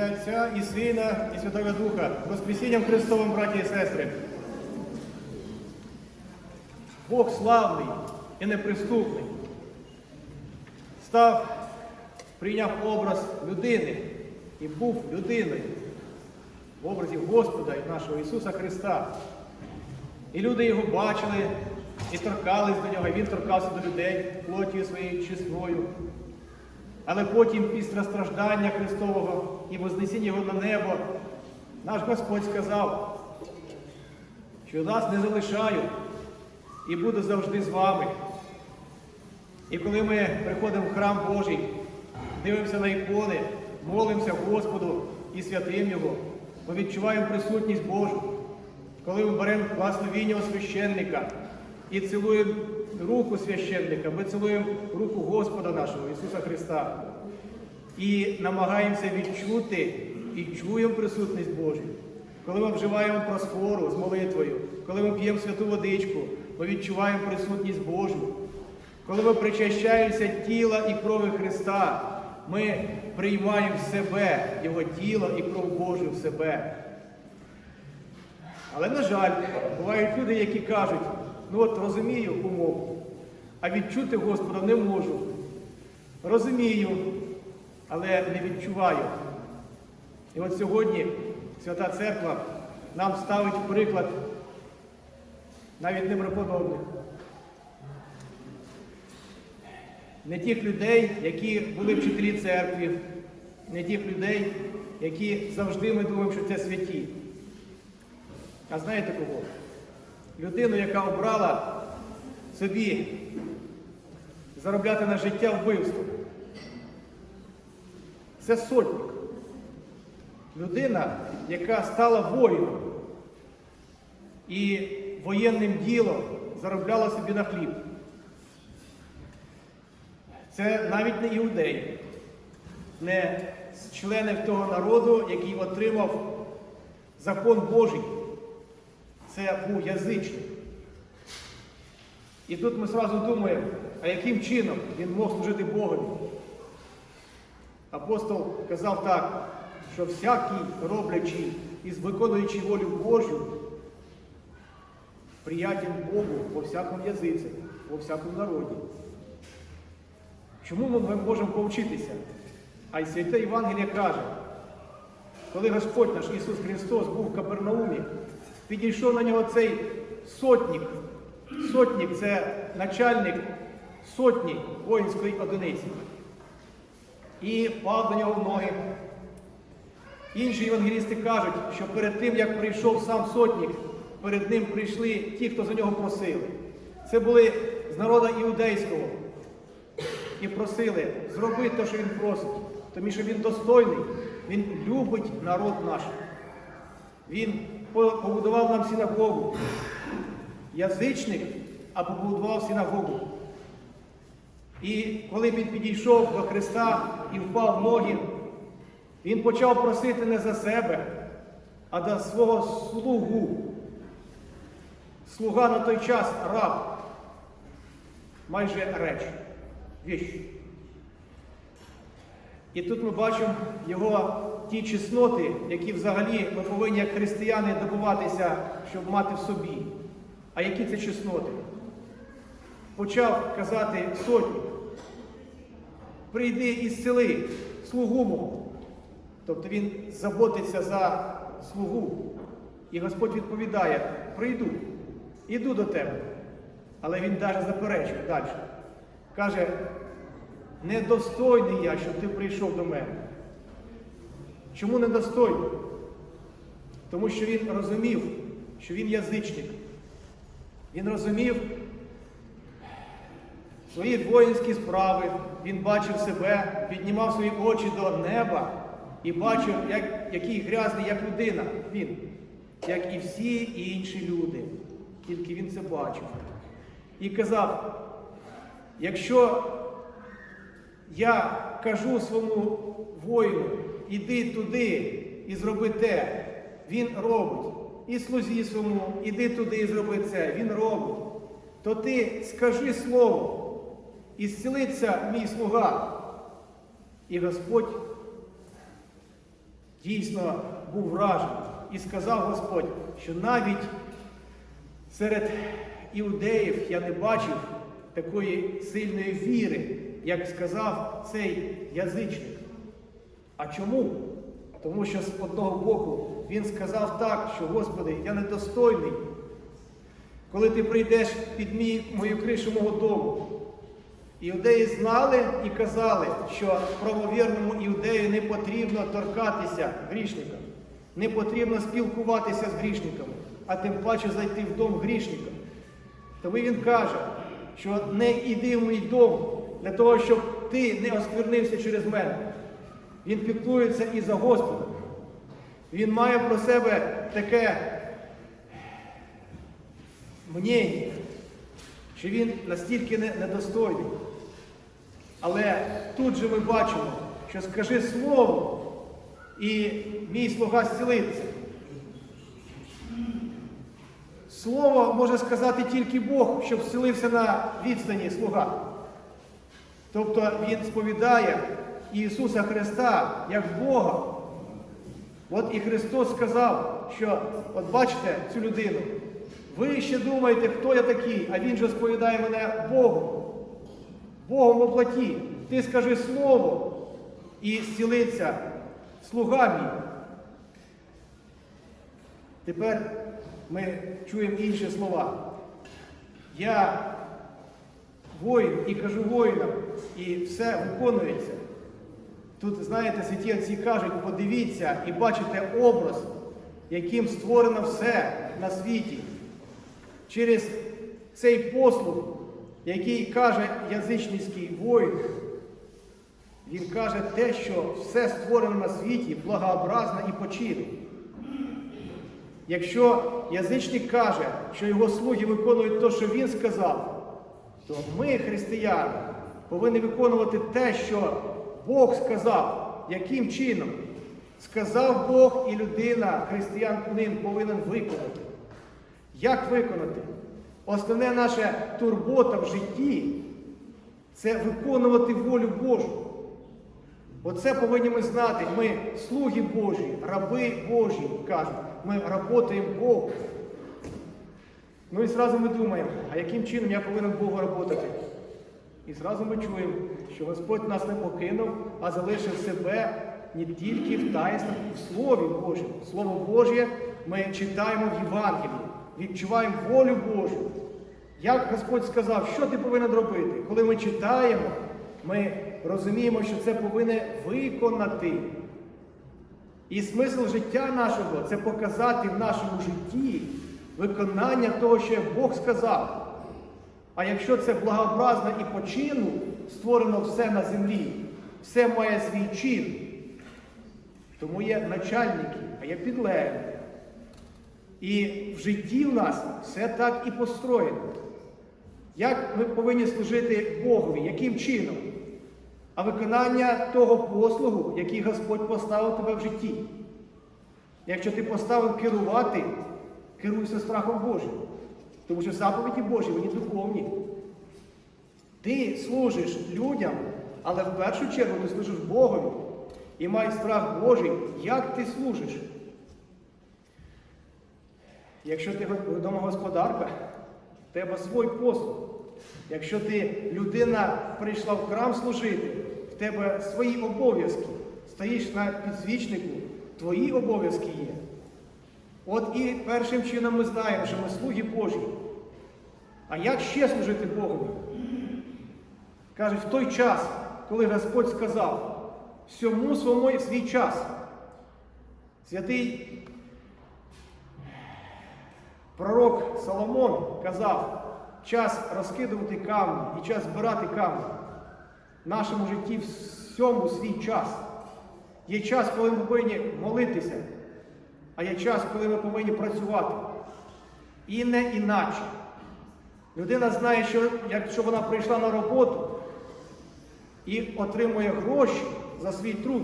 ім'я Отця і Сина, і Святого Духа, Воскресінням Христовим, браті і сестри. Бог славний і неприступний. Став, прийняв образ людини і був людиною в образі Господа і нашого Ісуса Христа. І люди його бачили і торкались до нього, і він торкався до людей плотію своєю чесною. Але потім, після страждання Христового і Вознесіння Його на небо, наш Господь сказав, що нас не залишаю і буду завжди з вами. І коли ми приходимо в храм Божий, дивимося на ікони, молимося Господу і святим Його, ми відчуваємо присутність Божу. Коли ми беремо благословіння у священника і цілуємо руку священника, ми цілуємо руку Господа нашого Ісуса Христа і намагаємося відчути і чуємо присутність Божу. Коли ми вживаємо просфору з молитвою, коли ми п'ємо святу водичку, ми відчуваємо присутність Божу. Коли ми причащаємося тіла і крові Христа, ми приймаємо в себе Його тіло і кров Божу в себе. Але, на жаль, бувають люди, які кажуть, ну от розумію умову, а відчути Господа не можу. Розумію, але не відчуваю. І от сьогодні Свята Церква нам ставить приклад навіть непреподобних. Не тих людей, які були вчителі церкви, не тих людей, які завжди ми думаємо, що це святі. А знаєте кого? Людину, яка обрала собі заробляти на життя вбивство. Це сотник. Людина, яка стала воїном і воєнним ділом заробляла собі на хліб. Це навіть не іудей, не з членів того народу, який отримав закон Божий. Це був язичник. І тут ми зразу думаємо, а яким чином він мог служити Богові? Апостол казав так, що всякий роблячи і виконуючи волю Божу, приятен Богу по всякому язиці, по всякому народі. Чому ми можемо повчитися? А й святе Євангеліє каже, коли Господь наш Ісус Христос був в Капернаумі, підійшов на нього цей сотник. Сотник це начальник сотні воїнської одиниці. І пав до нього в ноги. Інші євангелісти кажуть, що перед тим, як прийшов сам сотник, перед ним прийшли ті, хто за нього просили. Це були з народу іудейського. І просили, зроби те, що він просить, тому що він достойний, він любить народ наш. Він побудував нам синагогу. Язичник, а побудував синагогу. І коли він підійшов до Христа і впав ноги, він почав просити не за себе, а за свого слугу. Слуга на той час раб, майже реч, віщ. І тут ми бачимо його ті чесноти, які взагалі ми повинні як християни добуватися, щоб мати в собі. А які це чесноти? Почав казати сотні. Прийди і зцели слугу мого. Тобто він заботиться за слугу. І Господь відповідає: прийду, іду до тебе. Але він навіть заперечує далі. Каже, недостойний я, щоб ти прийшов до мене. Чому недостойний? Тому що він розумів, що він язичник. Він розумів свої воїнські справи, він бачив себе, піднімав свої очі до неба і бачив, як, який грязний, як людина він, як і всі інші люди. Тільки він це бачив. І казав, якщо я кажу своєму воїну, іди туди і зроби те, він робить. І слузі своєму, іди туди і зроби це, він робить. То ти скажи слово, і зцілиться мій слуга. І Господь дійсно був вражений. І сказав Господь, що навіть серед іудеїв я не бачив такої сильної віри, як сказав цей язичник. А чому? Тому що з одного боку він сказав так, що Господи, я недостойний. Коли ти прийдеш під мій, мою кришу мого дому. Іудеї знали і казали, що правовірному іудею не потрібно торкатися грішника, не потрібно спілкуватися з грішниками, а тим паче зайти в дом грішника. Тому він каже, що не йди в мій дом для того, щоб ти не осквернився через мене. Він піклується і за Господа. Він має про себе таке мнення, що він настільки недостойний. Але тут же ми бачимо, що скажи слово, і мій слуга зцілиться. Слово може сказати тільки Бог, щоб зцілився на відстані слуга. Тобто Він сповідає Ісуса Христа як Бога. От і Христос сказав, що от бачите цю людину, ви ще думаєте, хто я такий, а Він же сповідає мене Богом. Богом в оплаті. Ти скажи слово і зцілиться слуга мій. Тепер ми чуємо інші слова. Я воїн і кажу воїнам, і все виконується. Тут, знаєте, святі отці кажуть, подивіться і бачите образ, яким створено все на світі. Через цей послуг, який каже язичницький воїн, він каже те, що все створено на світі благообразно і почине. Якщо язичник каже, що його слуги виконують те, що він сказав, то ми, християни, повинні виконувати те, що Бог сказав, яким чином. Сказав Бог і людина, християнин повинен виконати. Як виконати? Основне наша турбота в житті це виконувати волю Божу. Оце повинні ми знати. Ми слуги Божі, раби Божі, кажуть. Ми працюємо Богу. Ну і зразу ми думаємо, а яким чином я повинен Богу працювати? І зразу ми чуємо, що Господь нас не покинув, а залишив себе не тільки в таїнствах, в Слові Божому. Слово Божє ми читаємо в Євангелії, відчуваємо волю Божу. Як Господь сказав, що ти повинен робити? Коли ми читаємо, ми розуміємо, що це повинен виконати. І смисл життя нашого це показати в нашому житті виконання того, що Бог сказав. А якщо це благообразно і по чину створено все на землі, все має свій чин. Тому є начальники, а є підлеглі. І в житті в нас все так і построєно. Як ми повинні служити Богові, яким чином? А виконання того послугу, який Господь поставив тебе в житті. Якщо ти поставив керувати, керуйся страхом Божим. Тому що заповіді Божі, вони духовні. Ти служиш людям, але в першу чергу ти служиш Богові. І май страх Божий, як ти служиш. Якщо ти домогосподарка, в тебе свій послуг. Якщо ти людина прийшла в храм служити, в тебе свої обов'язки. Стоїш на підсвічнику, твої обов'язки є. От і першим чином ми знаємо, що ми слуги Божі. А як ще служити Богу? Кажуть, в той час, коли Господь сказав, всьому своєму свій час. Святий пророк Соломон казав, час розкидувати камні і час збирати камні. В нашому житті всьому свій час. Є час, коли ми повинні молитися, а є час, коли ми повинні працювати. І не іначе. Людина знає, що якщо вона прийшла на роботу і отримує гроші за свій труд,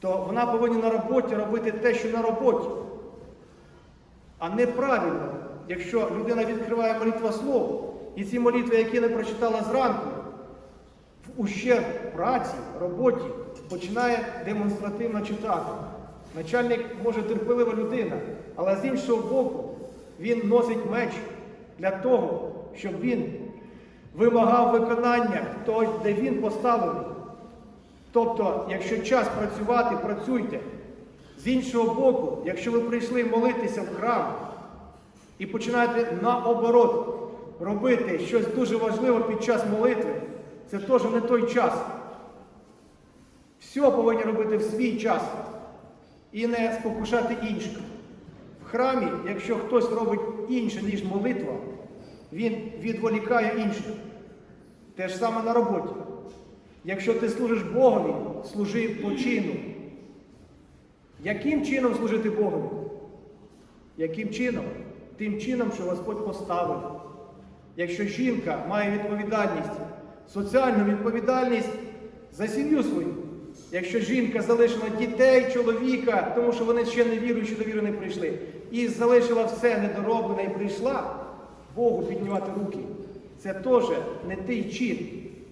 то вона повинна на роботі робити те, що на роботі. А неправильно, якщо людина відкриває молитва слово, і ці молитви, які не прочитала зранку, в ущерб праці, роботі, починає демонстративно читати. Начальник може терпелива людина, але з іншого боку, він носить меч для того, щоб він вимагав виконання того, де він поставлений. Тобто, якщо час працювати, працюйте. З іншого боку, якщо ви прийшли молитися в храм і починаєте наоборот робити щось дуже важливе під час молитви, це теж не той час. Все повинні робити в свій час і не спокушати інших. В храмі, якщо хтось робить інше, ніж молитва, він відволікає інших. Те ж саме на роботі. Якщо ти служиш Богові, служи по чину. Яким чином служити Богові? Яким чином? Тим чином, що Господь поставив. Якщо жінка має відповідальність, соціальну відповідальність за сім'ю свою, якщо жінка залишила дітей, чоловіка, тому що вони ще не віруючи до віри не прийшли, і залишила все недороблене і прийшла Богу піднімати руки, це теж не той чин.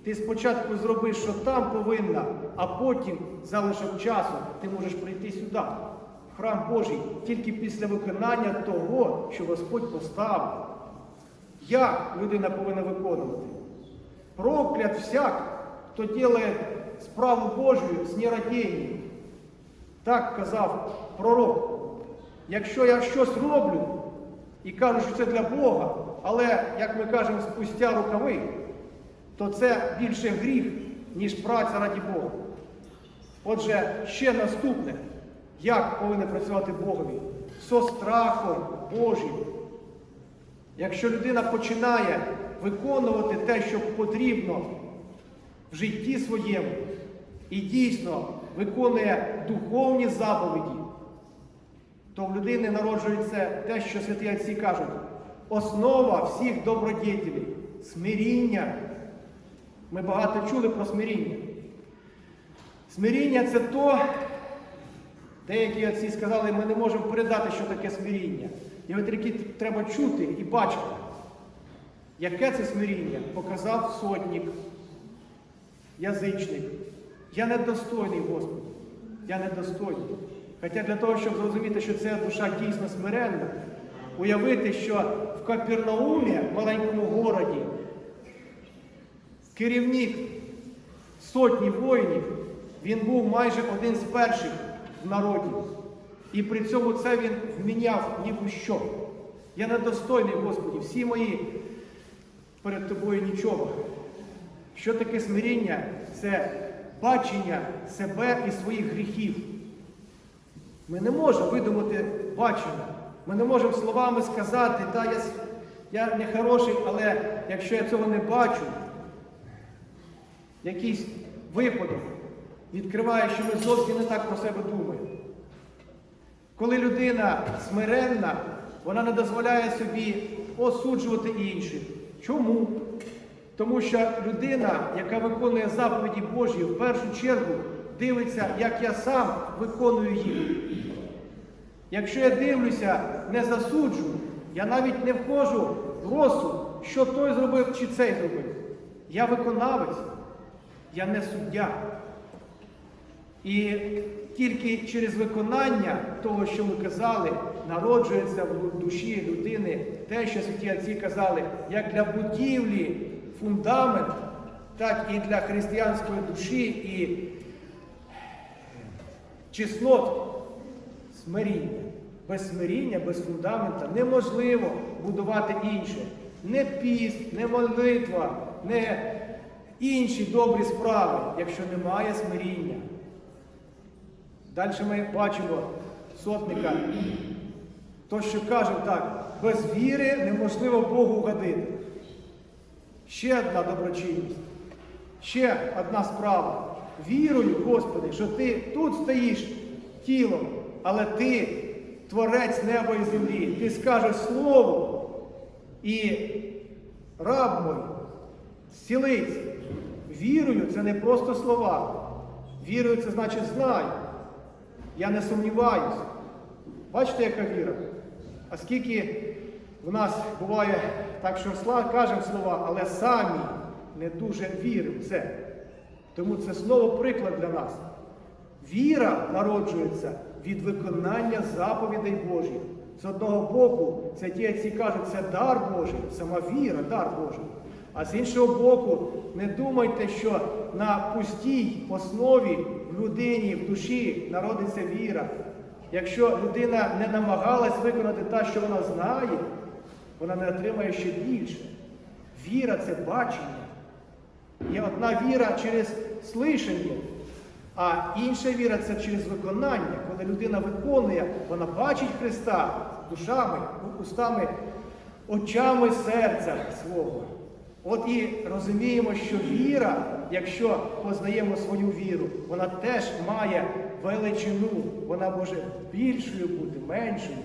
Ти спочатку зроби, що там повинна, а потім залишок часу ти можеш прийти сюди, храм Божий, тільки після виконання того, що Господь поставив. Як людина повинна виконувати? Проклят всяк, хто ділає справу Божою з нерадінням. Так казав пророк. Якщо я щось роблю і кажу, що це для Бога, але, як ми кажемо, спустя рукави, то це більше гріх, ніж праця раді Бога. Отже, ще наступне, як повинен працювати Богові? Со страхом Божим. Якщо людина починає виконувати те, що потрібно в житті своєму, і дійсно виконує духовні заповіді, то в людини народжується те, що святі отці кажуть, основа всіх добродітелів смиріння. Ми багато чули про смиріння. Смиріння це то, деякі отці сказали, ми не можемо передати, що таке смиріння. Його тільки треба чути і бачити. Яке це смиріння? Показав сотник, язичник. Я недостойний, Господи. Я недостойний. Хоча для того, щоб зрозуміти, що ця душа дійсно смиренна, уявити, що в Капернаумі, маленькому городі, керівник сотні воїнів, він був майже один з перших в народі. І при цьому це він вміняв ніби що. Я недостойний, Господі, всі мої перед тобою нічого. Що таке смиріння? Це бачення себе і своїх гріхів. Ми не можемо видумати бачення. Ми не можемо словами сказати, та я, я не хороший, але якщо я цього не бачу, якийсь випадок відкриває, що ми зовсім не так про себе думаємо. Коли людина смиренна, вона не дозволяє собі осуджувати інших. Чому? Тому що людина, яка виконує заповіді Божі, в першу чергу дивиться, як я сам виконую їх. Якщо я дивлюся, не засуджу, я навіть не входжу в розсуд, що той зробив чи цей зробив. Я виконавець, я не суддя. І тільки через виконання того, що ми казали, народжується в душі людини те, що святі отці казали, як для будівлі фундамент, так і для християнської душі і чеснот смиріння. Без смиріння, без фундамента неможливо будувати інше. Не піст, не молитва, не інші добрі справи, якщо немає смиріння. Далі ми бачимо сотника, то, що каже так, без віри неможливо Богу угодити. Ще одна доброчинність, ще одна справа. Вірую, Господи, що ти тут стоїш тілом, але ти творець неба і землі. Ти скажеш слово, і раб мой зцілиться. Вірую, це не просто слова. Вірую, це значить знаю. Я не сумніваюся. Бачите, яка віра? А скільки в нас буває так, що кажемо слова, але самі не дуже віримо в це. Тому це знову приклад для нас. Віра народжується від виконання заповідей Божих. З одного боку, святі отці кажуть, це дар Божий, сама віра, дар Божий. А з іншого боку, не думайте, що на пустій основі людині, в душі народиться віра. Якщо людина не намагалась виконати те, що вона знає, вона не отримає ще більше. Віра це бачення. Є одна віра через слишання, а інша віра це через виконання. Коли людина виконує, вона бачить Христа душами, устами, очами серця свого. От і розуміємо, що віра, якщо познаємо свою віру, вона теж має величину, вона може більшою бути, меншою.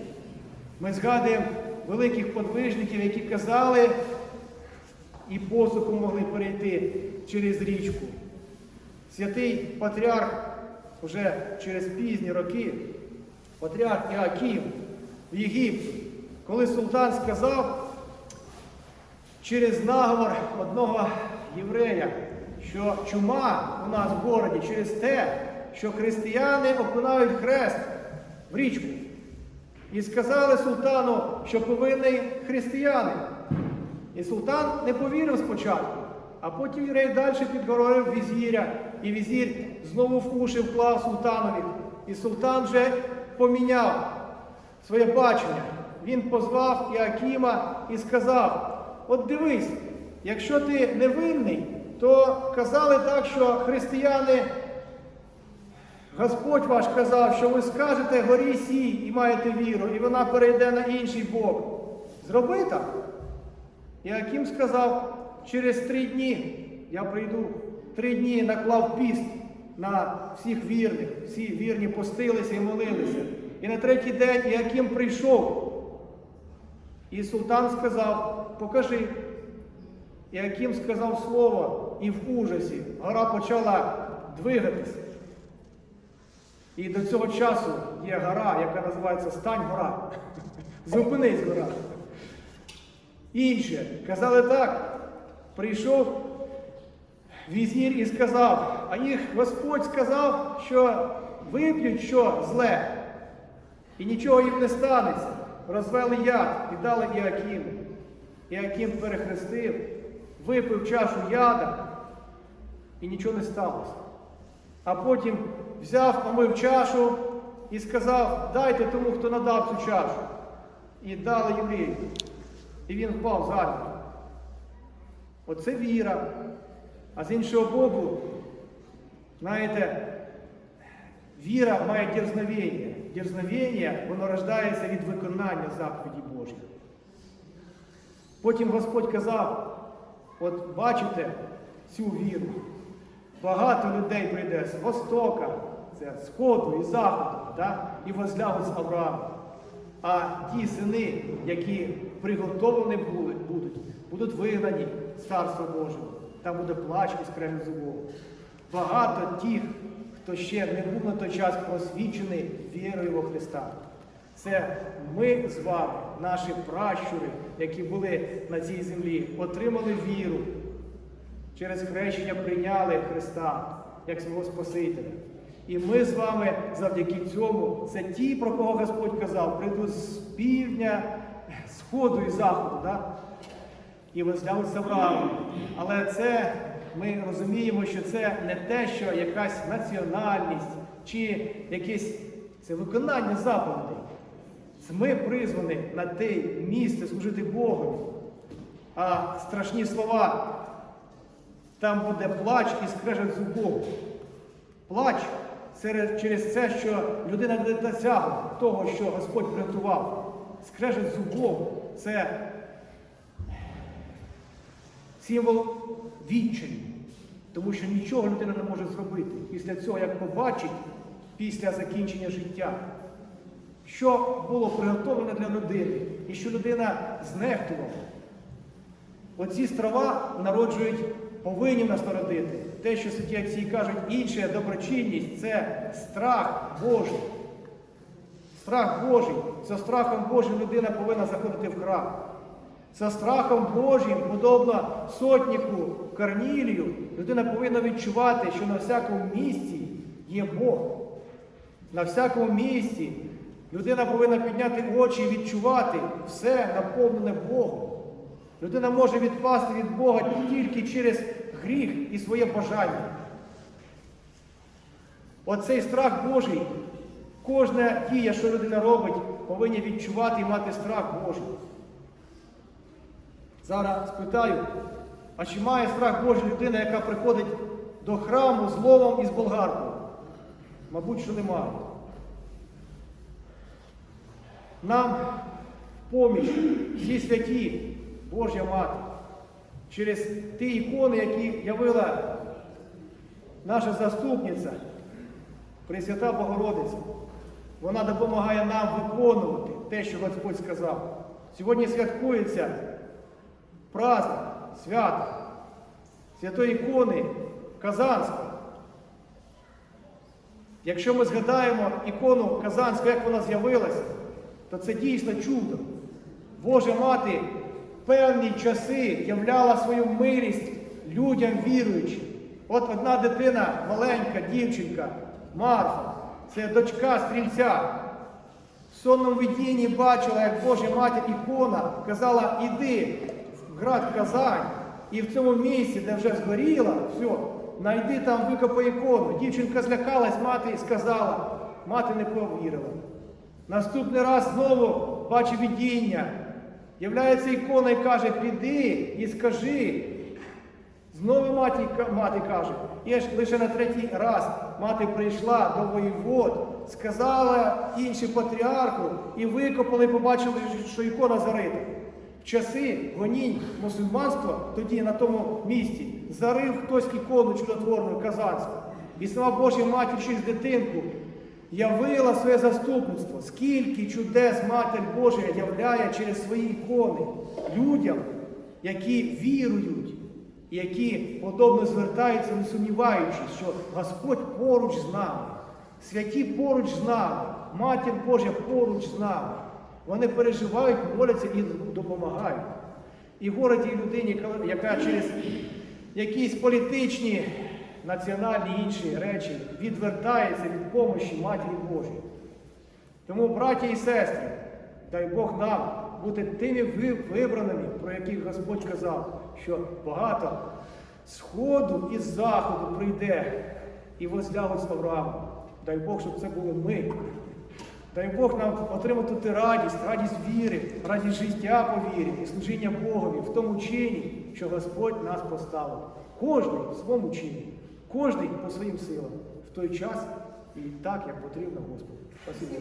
Ми згадуємо великих подвижників, які казали, і посуху могли перейти через річку. Святий патріарх вже через пізні роки, патріарх Іаків в Єгипті, коли султан сказав через наговор одного єврея, що чума у нас в городі через те, що християни окунають хрест в річку. І сказали султану, що повинний християнин. І султан не повірив спочатку, а потім єврей далі підговорив візіря, і візір знову в уші вклав султанові. І султан вже поміняв своє бачення. Він позвав Іакіма і сказав: от дивись, якщо ти невинний, то казали так, що християни, Господь ваш казав, що ви скажете горі сій і маєте віру, і вона перейде на інший бок. Зроби так. Іаким сказав, через три дні я прийду, три дні наклав піст на всіх вірних, всі вірні постилися і молилися. І на третій день Іаким прийшов. І султан сказав, покажи. Іаким сказав слово, і в ужасі гора почала двигатися. І до цього часу є гора, яка називається Стань гора. Зупинись гора. Інше казали так, прийшов візір і сказав, а їх Господь сказав, що вип'ють що зле, і нічого їм не станеться. Розвели яд і дали Іакиму. Іаким перехрестив, випив чашу яда, і нічого не сталося. А потім взяв, омив чашу і сказав, дайте тому, хто надав цю чашу. І дали єврею. І він впав задньо. Оце віра. А з іншого боку, знаєте, віра має дерзновення. Дерзновення, воно рождається від виконання заповіді Божих. Потім Господь казав, от бачите цю віру. Багато людей прийде з Востока, це сходу і заходу, да? і возлягуть з Авраамом. А ті сини, які приготовлені будуть, будуть вигнані з Царства Божого. Там буде плач і скрегіт зубов. Багато тих, хто ще не був на той час просвічений вірою во Христа. Це ми з вами, наші пращури, які були на цій землі, отримали віру. Через хрещення прийняли Христа як свого Спасителя. І ми з вами завдяки цьому, це ті, про кого Господь казав, прийдуть з півдня, сходу і заходу, да? і возглянуть Авраамом. Але це ми розуміємо, що це не те, що якась національність чи якесь це виконання заповідей. Це Ми призвані на те місце служити Богу. А страшні слова там буде плач і скрежет зубов. Плач через це, що людина не досягла того, що Господь приготував. Скрежет зубов це символ відчаю. Тому що нічого людина не може зробити після цього, як побачить після закінчення життя. Що було приготовлене для людини, і що людина знехтувала. Оці страва народжують, повинні нас народити. Те, що святі отці кажуть, інша доброчинність це страх Божий. Страх Божий. За страхом Божим людина повинна заходити в храм. За страхом Божим, подобно сотнику Корнілію, людина повинна відчувати, що на всякому місці є Бог. На всякому місці людина повинна підняти очі і відчувати все наповнене Богом. Людина може відпасти від Бога тільки через гріх і своє бажання. Оцей страх Божий, кожна дія, що людина робить, повинні відчувати і мати страх Божий. Зараз спитаю, а чи має страх Божий людина, яка приходить до храму з ломом і з болгаркою? Мабуть, що немає. Нам в поміч всі святі Божа Мати через ті ікони, які явила наша заступниця, Пресвята Богородиця. Вона допомагає нам виконувати те, що Господь сказав. Сьогодні святкується праздник, свято святої ікони Казанської. Якщо ми згадаємо ікону Казанську, як вона з'явилася, то це дійсно чудо. Божа мати в певні часи являла свою милість людям віруючим. От одна дитина, маленька дівчинка, Марфа, це дочка стрільця. В сонному видінні бачила, як Божа матір ікона казала, іди град Казань, і в цьому місці, де вже згоріла, все, найди там викопай ікону. Дівчинка злякалась, мати і сказала, мати не повірила. Наступний раз знову бачить видіння. Являється ікона і каже, піди і скажи. Знову мати, мати каже, і лише на третій раз мати прийшла до воєвод, сказала інший патріарху, і викопали, побачили, що ікона зарита. В часи гонінь мусульманства тоді на тому місці зарив хтось ікону чудотворну казанську. І сама Божа матір через дитинку явила своє заступництво. Скільки чудес Матір Божа являє через свої ікони людям, які вірують, які подобно звертаються, не сумніваючись, що Господь поруч з нами, святі поруч з нами, Матір Божа поруч з нами. Вони переживають, моляться і допомагають. І городі людині, яка через якісь політичні, національні інші речі відвертається від помощі Матері Божої. Тому, браті і сестри, дай Бог нам бути тими вибраними, про яких Господь казав, що багато сходу і заходу прийде і возлягуть з Авраамом. Дай Бог, щоб це були ми. Дай Бог нам отримати радість, радість віри, радість життя по вірі і служіння Богові в тому чині, що Господь нас поставив. Кожний в своєму чині, кожний по своїм силам, в той час і так, як потрібно Господу. Спасибо.